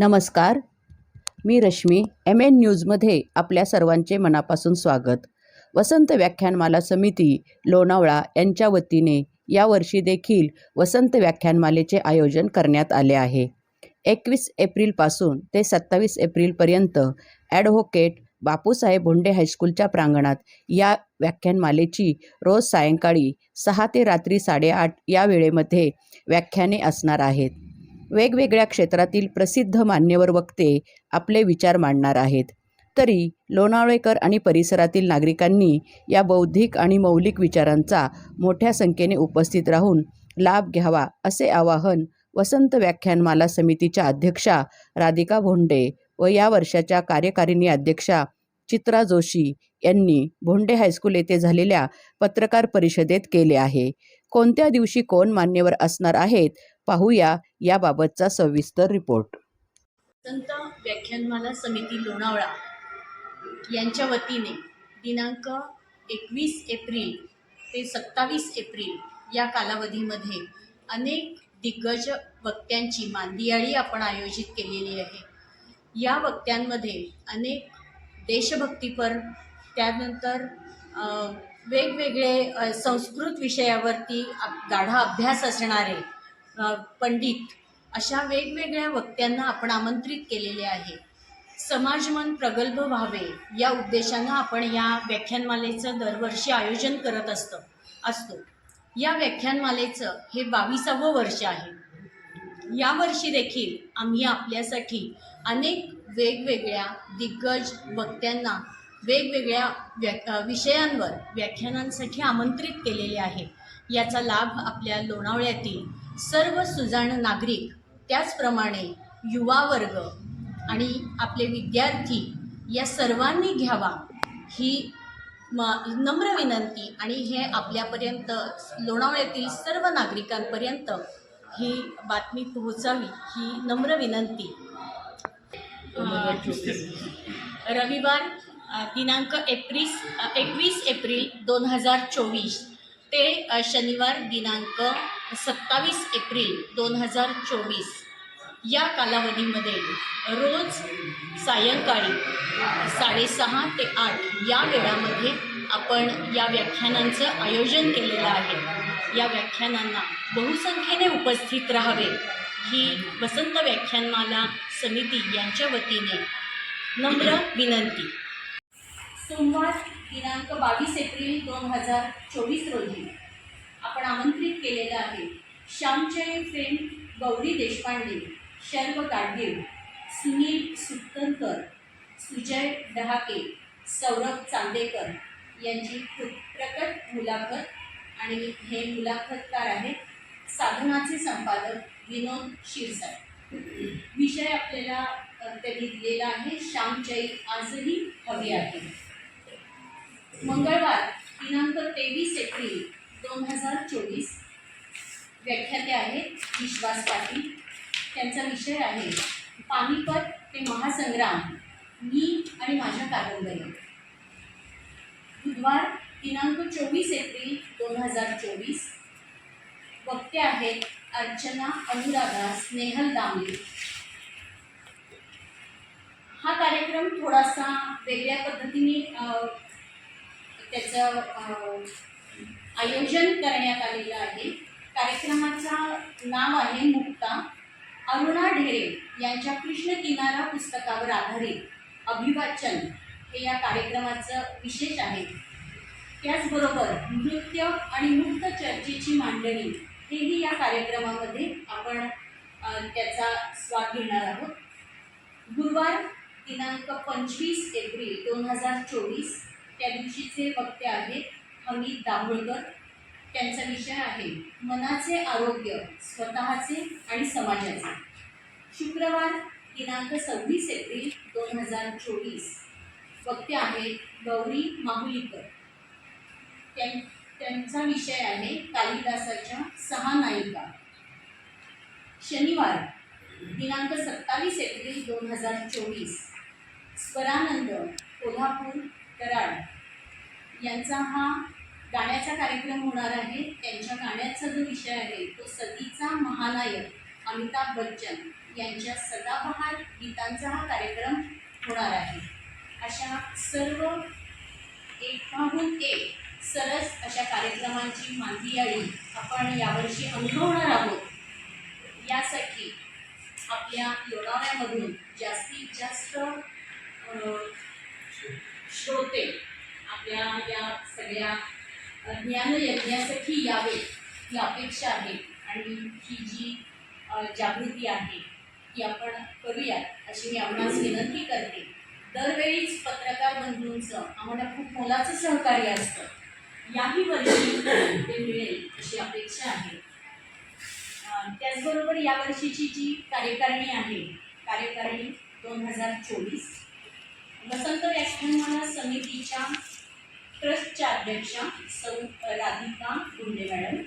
नमस्कार. मी Rashmi M N न्यूजमध्ये आपल्या सर्वांचे मनापासून स्वागत. वसंत व्याख्यानमाला समिती लोणावळा यांच्या वतीने यावर्षी देखील वसंत व्याख्यानमालेचे आयोजन करण्यात आले आहे. एकवीस एप्रिलपासून ते सत्तावीस एप्रिलपर्यंत ॲडव्होकेट बापूसाहेब भोंडे हायस्कूलच्या प्रांगणात या व्याख्यानमालेची रोज सायंकाळी सहा ते रात्री साडेआठ या वेळेमध्ये व्याख्याने असणार आहेत. वेगवेगळ्या क्षेत्रातील प्रसिद्ध मान्यवर वक्ते आपले विचार मांडणार आहेत. तरी लोणावळेकर आणि परिसरातील नागरिकांनी या बौद्धिक आणि मौलिक विचारांचा मोठ्या संख्येने उपस्थित राहून लाभ घ्यावा असे आवाहन वसंत व्याख्यानमाला समितीच्या अध्यक्षा राधिका भोंडे व या वर्षाच्या कार्यकारिणी अध्यक्षा चित्रा जोशी यांनी भोंडे हायस्कूल येथे झालेल्या पत्रकार परिषदेत केले आहे. कोणत्या दिवशी कोण मान्यवर असणार आहेत? पाहूया याबाबतचा सविस्तर रिपोर्ट. संत व्याख्यानमाला समिती लोणावळा यांच्या वतीने दिनांक एकवीस एप्रिल ते सत्तावीस एप्रिल या कालावधीमध्ये अनेक दिग्गज वक्त्यांची मांदियाळी आपण आयोजित केलेली आहे. या वक्त्यांमध्ये अनेक देशभक्तीपर त्यानंतर वेगवेगळे संस्कृत विषयावरती गाढा अभ्यास असणारे पंडित अशा वेगवेगळ्या वक्त्यांना आपण आमंत्रित केलेले आहे. समाजमन प्रगल्भ व्हावे या उद्देशानं आपण या व्याख्यानमालेचं दरवर्षी आयोजन करत असतो असतो. या व्याख्यानमालेचं हे बावीसावं वर्ष आहे. यावर्षी देखील आम्ही आपल्यासाठी अनेक वेगवेगळ्या दिग्गज वक्त्यांना वेगवेगळ्या व्या विषयांवर व्याख्यानांसाठी आमंत्रित केलेले आहे. याचा लाभ आपल्या लोणावळ्यातील सर्व सुजाण नागरिक त्याचप्रमाणे युवा वर्ग आणि आपले विद्यार्थी या सर्वांनी घ्यावा ही म नम्र विनंती आणि हे आपल्यापर्यंत लोणावळ्यातील सर्व नागरिकांपर्यंत ही बातमी पोहोचावी ही नम्र विनंती. रविवार दिनांक एप्रिस एकवीस एप्रिल दोन हजार चोवीस. ते शनिवार दिनांक सत्तावीस एप्रिल दोन हजार चोवीस. या कालावधीमध्ये रोज सायंकाळी साडेसहा ते आठ या वेळामध्ये आपण या व्याख्यानांचं आयोजन केलेलं आहे. या व्याख्यानांना बहुसंख्येने उपस्थित राहावे ही वसंत व्याख्यानमाला समिती यांच्या वतीने नम्र विनंती. सोमवार दिनांक बावीस एप्रिल दोन हजार चोवीस रोजी आपण आमंत्रित केलेलं आहे श्यामजय फेम गौरी देशपांडे शर्व गाडगीळ सुनील सुतनकर सुजय डहाके सौरभ चांदेकर यांची प्रकट मुलाखत आणि हे मुलाखतकार आहेत साधनाचे संपादक विनोद शिरसाट. विषय आपल्याला त्यांनी दिलेला आहे श्यामजय आजही हवी आहे. मंगळवार दिनांक तेवीस एप्रिल दोन हजार चोवीस. व्याख्याते आहेत विश्वास पाटील. त्यांचा विषय आहे पानिपत ते महासंग्राम. मी आणि माझ्या कादंबरी बुधवार दिनांक चोवीस एप्रिल दोन हजार चोवीस. वक्ते आहेत अर्चना अनुराधा स्नेहल दामले. हा कार्यक्रम थोडासा वेगळ्या पद्धतीने त्याचं आयोजन करण्यात आलेलं आहे. कार्यक्रमाचं नाव आहे मुक्ता. अरुणा ढेरे यांच्या कृष्ण किनारा पुस्तकावर आधारित अभिवाचन हे या कार्यक्रमाचं विशेष आहे. त्याचबरोबर नृत्य आणि मुक्त चर्चेची मांडणी हेही या कार्यक्रमामध्ये आपण त्याचा स्वाद घेणार आहोत. गुरुवार दिनांक पंचवीस एप्रिल दोन हजार चोवीस त्या दिवशीचे वक्ते आहेत हमीद दाभोळकर. त्यांचा विषय आहे मनाचे आरोग्य स्वतःचे आणि समाजाचे. शुक्रवार दिनांक सव्वीस एप्रिल दोन हजार चोवीस. वक्ते आहेत गौरी माहुलीकर. त्यां त्यांचा विषय आहे कालिदासाच्या सहा नायिका. शनिवार दिनांक सत्तावीस एप्रिल दोन हजार चोवीस. स्वरानंद कोल्हापूर कराड. यांचा हा गाण्याचा कार्यक्रम होणार आहे. त्यांच्या गाण्याचा जो विषय आहे तो सतीचा महानायक अमिताभ बच्चन यांच्या सदाबहार गीतांचा हा कार्यक्रम होणार आहे. अशा सर्व एकाहून एक सरस अशा कार्यक्रमांची मांदियाळी आपण यावर्षी अनुभवणार आहोत. यासाठी आपल्या लोणावळ्यामधून या ज्ञानयज्ञासाठी यावे ही अपेक्षा आहे. आणि ही जी जागृती आहे ती आपण करूयात अशी मी आपणास विनंती करते. दरवेळीच पत्रकार बंधूंचं आम्हाला खूप मोलाचं सहकार्य असतं. याही वर्षी ते मिळेल अशी अपेक्षा आहे. अ, त्याचबरोबर यावर्षीची जी कार्यकारिणी आहे कार्यकारिणी दोन हजार चोवीस वसंत व्याख्यानमाला समितीच्या ट्रस्टच्या अध्यक्षा सौ राधिका गुंडे मॅडम.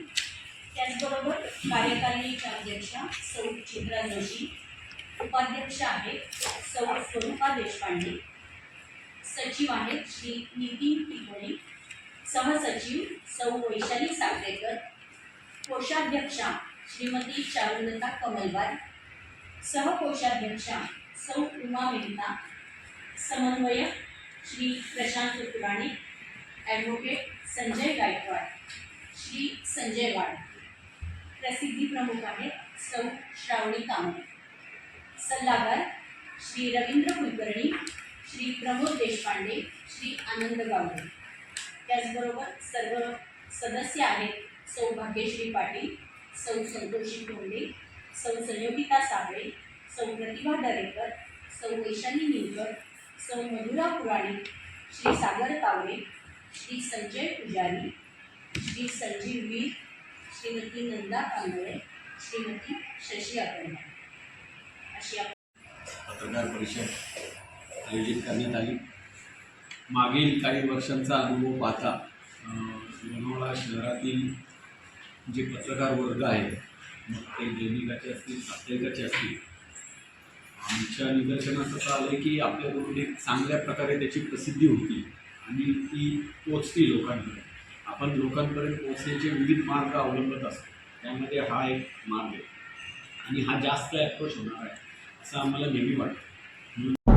त्याचबरोबर कार्यकारिणीच्या अध्यक्षा सौ चित्रा जोशी. उपाध्यक्ष आहेत सौ स्वरूपा देशपांडे सचिव आहेत श्री नितीन तिकोणी सहसचिव सौ वैशाली सागरेकर कोषाध्यक्षा श्रीमती चारुलता कमलवार सहकोषाध्यक्षा सौ उमा मेहता. समन्वयक श्री प्रशांत पुराणे ॲडव्होकेट संजय गायकवाड. श्री संजय वाड. प्रसिद्धी प्रमुख आहेत सौ श्रावणी कामत. सल्लागार श्री रवींद्र कुलकर्णी श्री प्रमोद देशपांडे श्री आनंद गावडे. त्याचबरोबर सर्व सदस्य आहेत सौ भाग्यश्री पाटील सौ संतोषी कोंडे सौ संयोगिता साबळे सौ प्रतिभा दरेकर सौ वैशाली निलकर सौ मधुरा पुराणे श्री सागर तावरे श्री संजय पुजारी श्री संजीव वीर श्रीमती नंदा कांबळे श्रीमती शशी अकर्णा अशी पत्रकार परिषद आयोजित करण्यात आली. मागील काही वर्षांचा अनुभव पाहता लोणावळा शहरातील जे पत्रकार वर्ग आहे मग ते दैनिकाचे असतील साप्ताहिकाचे असतील आमच्या निदर्शनात असं आलं की आपल्याकडून एक चांगल्या प्रकारे त्याची प्रसिद्धी होती. आणि ती पोचती लोकांपर्यंत आपण लोकांपर्यंत पोचण्याचे विविध मार्ग अवलंबत असतो त्यामध्ये हा एक मार्ग आहे. आणि हा जास्त ॲप्रोच होणार आहे असं आम्हाला नेहमी वाटतं.